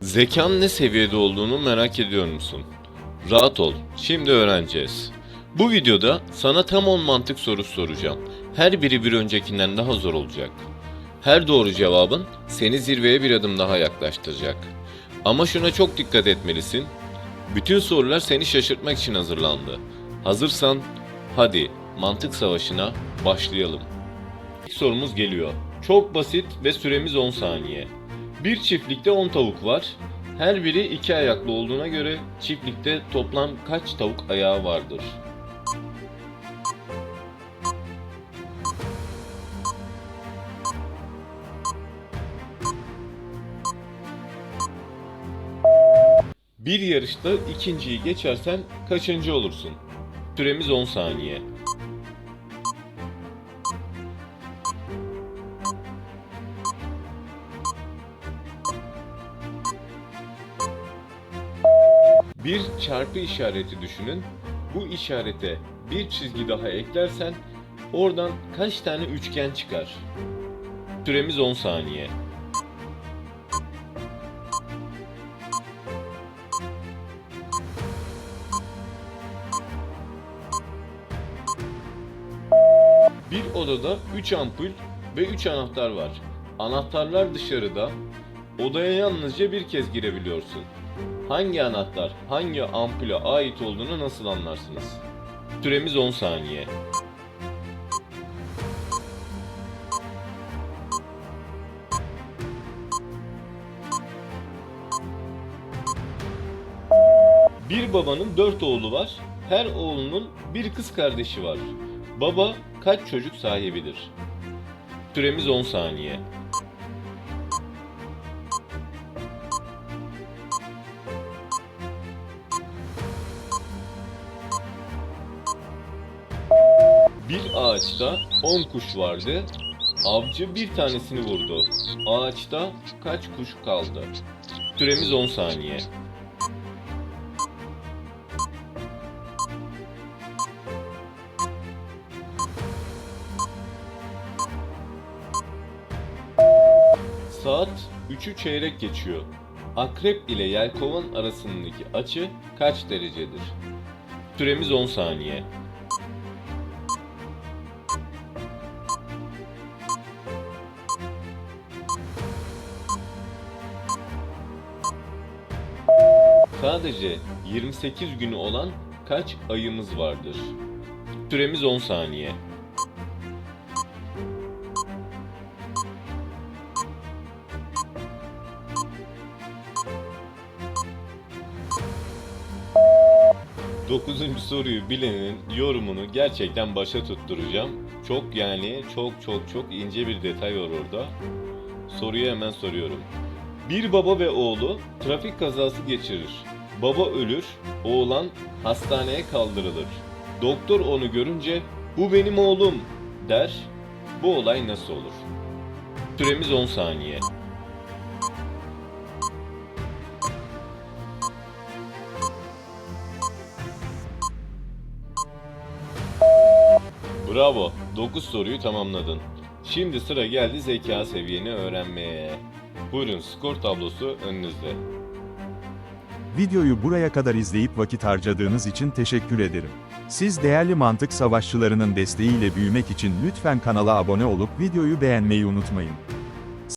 Zekan ne seviyede olduğunu merak ediyor musun? Rahat ol, şimdi öğreneceğiz. Bu videoda sana tam 10 mantık sorusu soracağım. Her biri bir öncekinden daha zor olacak. Her doğru cevabın seni zirveye bir adım daha yaklaştıracak. Ama şuna çok dikkat etmelisin. Bütün sorular seni şaşırtmak için hazırlandı. Hazırsan hadi mantık savaşına başlayalım. İlk sorumuz geliyor. Çok basit ve süremiz 10 saniye. Bir çiftlikte 10 tavuk var. Her biri iki ayaklı olduğuna göre çiftlikte toplam kaç tavuk ayağı vardır? Bir yarışta ikinciyi geçersen kaçıncı olursun? Süremiz 10 saniye. Bir çarpı işareti düşünün. Bu işarete bir çizgi daha eklersen oradan kaç tane üçgen çıkar? Süremiz 10 saniye. Bir odada 3 ampul ve 3 anahtar var. Anahtarlar dışarıda. Odaya yalnızca bir kez girebiliyorsun. Hangi anahtar hangi ampule ait olduğunu nasıl anlarsınız? Süremiz 10 saniye. Bir babanın dört oğlu var. Her oğlunun bir kız kardeşi var. Baba kaç çocuk sahibidir? Süremiz 10 saniye. Bir ağaçta 10 kuş vardı. Avcı bir tanesini vurdu. Ağaçta kaç kuş kaldı? Süremiz 10 saniye. Saat 3'ü çeyrek geçiyor. Akrep ile yelkovan arasındaki açı kaç derecedir? Süremiz 10 saniye. Sadece 28 günü olan kaç ayımız vardır? Süremiz 10 saniye. Dokuzuncu soruyu bilenin yorumunu gerçekten başa tutturacağım. Çok yani çok çok çok ince bir detay var orada. Soruyu hemen soruyorum. Bir baba ve oğlu trafik kazası geçirir. Baba ölür, oğlan hastaneye kaldırılır. Doktor onu görünce bu benim oğlum der. Bu olay nasıl olur? Süremiz 10 saniye. Bravo. 9 soruyu tamamladın. Şimdi sıra geldi zeka seviyeni öğrenmeye. Buyurun skor tablosu önünüzde. Videoyu buraya kadar izleyip vakit harcadığınız için teşekkür ederim. Siz değerli mantık savaşçılarının desteğiyle büyümek için lütfen kanala abone olup videoyu beğenmeyi unutmayın.